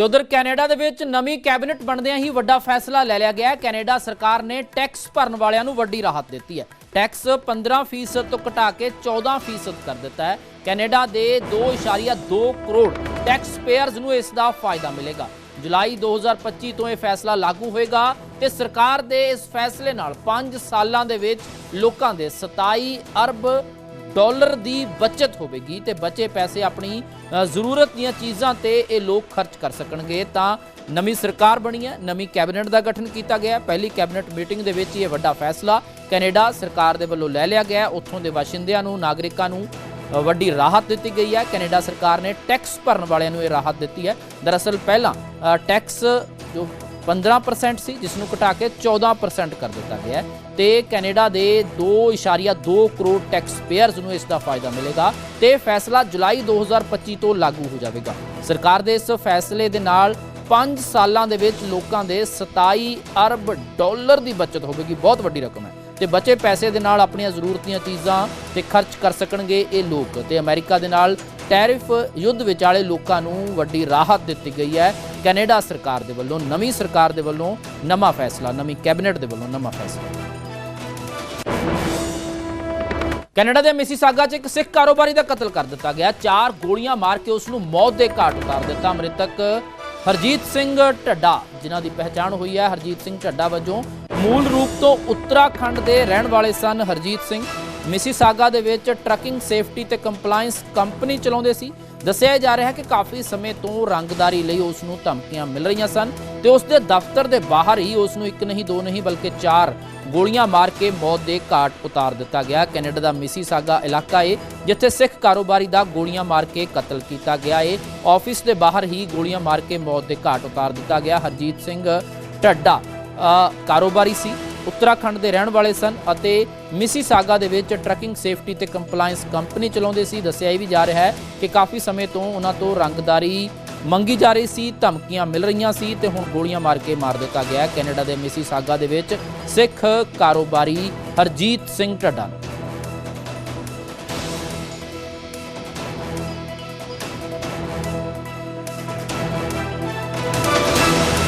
ਤੇ ਉਧਰ ਕੈਨੇਡਾ ਦੇ ਵਿੱਚ ਨਵੀਂ ਕੈਬਨਿਟ ਬਣਦਿਆਂ ਹੀ ਵੱਡਾ ਫੈਸਲਾ ਲੈ ਲਿਆ ਗਿਆ ਕੈਨੇਡਾ ਸਰਕਾਰ ਨੇ ਟੈਕਸ ਭਰਨ ਵਾਲਿਆਂ ਨੂੰ ਵੱਡੀ ਰਾਹਤ ਦਿੱਤੀ ਹੈ। ਟੈਕਸ 15% ਤੋਂ ਘਟਾ ਕੇ 14% ਕਰ ਦਿੱਤਾ ਹੈ। ਕੈਨੇਡਾ ਦੇ 2.2 ਕਰੋੜ ਟੈਕਸ ਪੇਅਰਸ ਨੂੰ ਇਸ ਦਾ ਫਾਇਦਾ ਮਿਲੇਗਾ। ਜੁਲਾਈ 2025 ਤੋਂ ਇਹ ਫੈਸਲਾ ਲਾਗੂ ਹੋਏਗਾ ਤੇ ਸਰਕਾਰ ਦੇ ਇਸ ਫੈਸਲੇ ਨਾਲ 5 ਸਾਲਾਂ ਦੇ ਵਿੱਚ ਲੋਕਾਂ ਦੇ 27 ਅਰਬ ਡਾਲਰ ਦੀ ਬਚਤ ਹੋਵੇਗੀ ਤੇ ਬਚੇ ਪੈਸੇ ਆਪਣੀ ਜ਼ਰੂਰਤ ਦੀਆਂ ਚੀਜ਼ਾਂ ਤੇ ਇਹ ਲੋਕ ਖਰਚ ਕਰ ਸਕਣਗੇ। ਤਾਂ ਨਵੀਂ ਸਰਕਾਰ ਬਣੀ ਹੈ, ਨਵੀਂ ਕੈਬਨਿਟ ਦਾ ਗਠਨ ਕੀਤਾ ਗਿਆ ਹੈ। ਪਹਿਲੀ ਕੈਬਨਿਟ ਮੀਟਿੰਗ ਦੇ ਵਿੱਚ ਇਹ ਵੱਡਾ ਫੈਸਲਾ ਕੈਨੇਡਾ ਸਰਕਾਰ ਦੇ ਵੱਲੋਂ ਲੈ ਲਿਆ ਗਿਆ ਹੈ। ਉੱਥੋਂ ਦੇ ਵਾਸ਼ਿੰਦਿਆਂ ਨੂੰ, ਨਾਗਰਿਕਾਂ ਨੂੰ ਵੱਡੀ ਰਾਹਤ ਦਿੱਤੀ ਗਈ ਹੈ। ਕੈਨੇਡਾ ਸਰਕਾਰ ਨੇ ਟੈਕਸ ਭਰਨ ਵਾਲਿਆਂ ਨੂੰ ਇਹ ਰਾਹਤ ਦਿੱਤੀ ਹੈ। ਦਰਅਸਲ ਪਹਿਲਾਂ ਟੈਕਸ ਜੋ 15% ਸੀ ਜਿਸ ਨੂੰ ਘਟਾ ਕੇ 14% ਕਰ ਦਿੱਤਾ ਗਿਆ ਹੈ। ਤੇ ਕੈਨੇਡਾ ਦੇ 2.2 ਕਰੋੜ ਟੈਕਸ ਪੇਅਰਸ ਨੂੰ ਇਸ ਦਾ ਫਾਇਦਾ ਮਿਲੇਗਾ ਤੇ ਫੈਸਲਾ ਜੁਲਾਈ 2025 ਤੋਂ ਲਾਗੂ ਹੋ ਜਾਵੇਗਾ। ਸਰਕਾਰ ਦੇ ਇਸ ਫੈਸਲੇ ਦੇ ਨਾਲ 5 ਸਾਲਾਂ ਦੇ ਵਿੱਚ ਲੋਕਾਂ ਦੇ 27 ਅਰਬ ਡਾਲਰ ਦੀ ਬਚਤ ਹੋਵੇਗੀ। ਬਹੁਤ ਵੱਡੀ ਰਕਮ ਹੈ। ਤੇ ਬਚੇ ਪੈਸੇ ਦੇ ਨਾਲ ਆਪਣੀਆਂ ਜ਼ਰੂਰਤ ਦੀਆਂ ਚੀਜ਼ਾਂ ਤੇ ਖਰਚ ਕਰ ਸਕਣਗੇ ਇਹ ਲੋਕ। ਤੇ ਅਮਰੀਕਾ ਦੇ ਨਾਲ ਟੈਰਿਫ ਯੁੱਧ ਵਿਚਾਲੇ ਲੋਕਾਂ ਨੂੰ ਵੱਡੀ ਰਾਹਤ ਦਿੱਤੀ ਗਈ ਹੈ। ਕੈਨੇਡਾ ਸਰਕਾਰ ਦੇ ਵੱਲੋਂ, ਨਵੀਂ ਸਰਕਾਰ ਦੇ ਵੱਲੋਂ ਨਵਾਂ ਫੈਸਲਾ, ਨਵੀਂ ਕੈਬਨਿਟ ਦੇ ਵੱਲੋਂ ਨਵਾਂ ਫੈਸਲਾ। ਕੈਨੇਡਾ ਦੇ ਮਿਸੀਸਾਗਾ 'ਚ ਇੱਕ ਸਿੱਖ ਕਾਰੋਬਾਰੀ ਦਾ ਕਤਲ ਕਰ ਦਿੱਤਾ ਗਿਆ। ਚਾਰ ਗੋਲੀਆਂ ਮਾਰ ਕੇ ਉਸ ਨੂੰ ਮੌਤ ਦੇ ਘਾਟ ਉਤਾਰ ਦਿੱਤਾ। ਮ੍ਰਿਤਕ ਹਰਜੀਤ ਸਿੰਘ ਢੱਡਾ, ਜਿਨ੍ਹਾਂ ਦੀ ਪਹਿਚਾਣ ਹੋਈ ਹੈ, ਹਰਜੀਤ ਸਿੰਘ ਢੱਡਾ ਵਜੋਂ ਮੂਲ ਰੂਪ ਤੋਂ ਉੱਤਰਾਖੰਡ ਦੇ ਰਹਿਣ ਵਾਲੇ ਸਨ ਹਰਜੀਤ ਸਿੰਘ। ਮਿਸੀਸਾਗਾ ਦੇ ਵਿੱਚ ਟਰੱਕਿੰਗ ਸੇਫਟੀ ਤੇ ਕੰਪਲਾਈਂਸ ਕੰਪਨੀ ਚਲਾਉਂਦੇ ਸੀ। ਦੱਸਿਆ ਜਾ ਰਿਹਾ ਹੈ ਕਿ ਕਾਫੀ ਸਮੇਂ ਤੋਂ ਰੰਗਦਾਰੀ ਲਈ ਉਸ ਨੂੰ ਧਮਕੀਆਂ ਮਿਲ ਰਹੀਆਂ ਸਨ ਤੇ ਉਸ ਦੇ ਦਫ਼ਤਰ ਦੇ ਬਾਹਰ ਹੀ ਉਸ ਨੂੰ ਇੱਕ ਨਹੀਂ, ਦੋ ਨਹੀਂ, ਬਲਕਿ ਚਾਰ ਗੋਲੀਆਂ ਮਾਰ ਕੇ ਮੌਤ ਦੇ ਘਾਟ ਉਤਾਰ ਦਿੱਤਾ ਗਿਆ। ਕੈਨੇਡਾ ਦਾ ਮਿਸੀਸਾਗਾ ਇਲਾਕਾ ਏ, ਜਿੱਥੇ ਸਿੱਖ ਕਾਰੋਬਾਰੀ ਦਾ ਗੋਲੀਆਂ ਮਾਰ ਕੇ ਕਤਲ ਕੀਤਾ ਗਿਆ ਏ। ਆਫਿਸ ਦੇ ਬਾਹਰ ਹੀ ਗੋਲੀਆਂ ਮਾਰ ਕੇ ਮੌਤ ਦੇ ਘਾਟ ਉਤਾਰ ਦਿੱਤਾ ਗਿਆ। ਹਰਜੀਤ ਸਿੰਘ ਢੱਡਾ ਕਾਰੋਬਾਰੀ ਸੀ। ਉੱਤਰਾਖੰਡ ਦੇ ਰਹਿਣ ਵਾਲੇ ਸਨ ਅਤੇ ਮਿਸੀਸਾਗਾ ਦੇ ਵਿੱਚ ਟਰੱਕਿੰਗ ਸੇਫਟੀ ਤੇ ਕੰਪਲਾਈਂਸ ਕੰਪਨੀ ਚਲਾਉਂਦੇ ਸੀ। ਦੱਸਿਆ ਇਹ ਵੀ ਜਾ ਰਿਹਾ ਹੈ ਕਿ ਕਾਫੀ ਸਮੇਂ ਤੋਂ ਉਹਨਾਂ ਤੋਂ ਰੰਗਦਾਰੀ ਮੰਗੀ ਜਾ ਰਹੀ ਸੀ, ਧਮਕੀਆਂ ਮਿਲ ਰਹੀਆਂ ਸੀ ਤੇ ਹੁਣ ਗੋਲੀਆਂ ਮਾਰ ਕੇ ਮਾਰ ਦਿੱਤਾ ਗਿਆ ਕੈਨੇਡਾ ਦੇ ਮਿਸੀਸਾਗਾ ਦੇ ਵਿੱਚ ਸਿੱਖ ਕਾਰੋਬਾਰੀ ਹਰਜੀਤ ਸਿੰਘ ਢੱਡਾ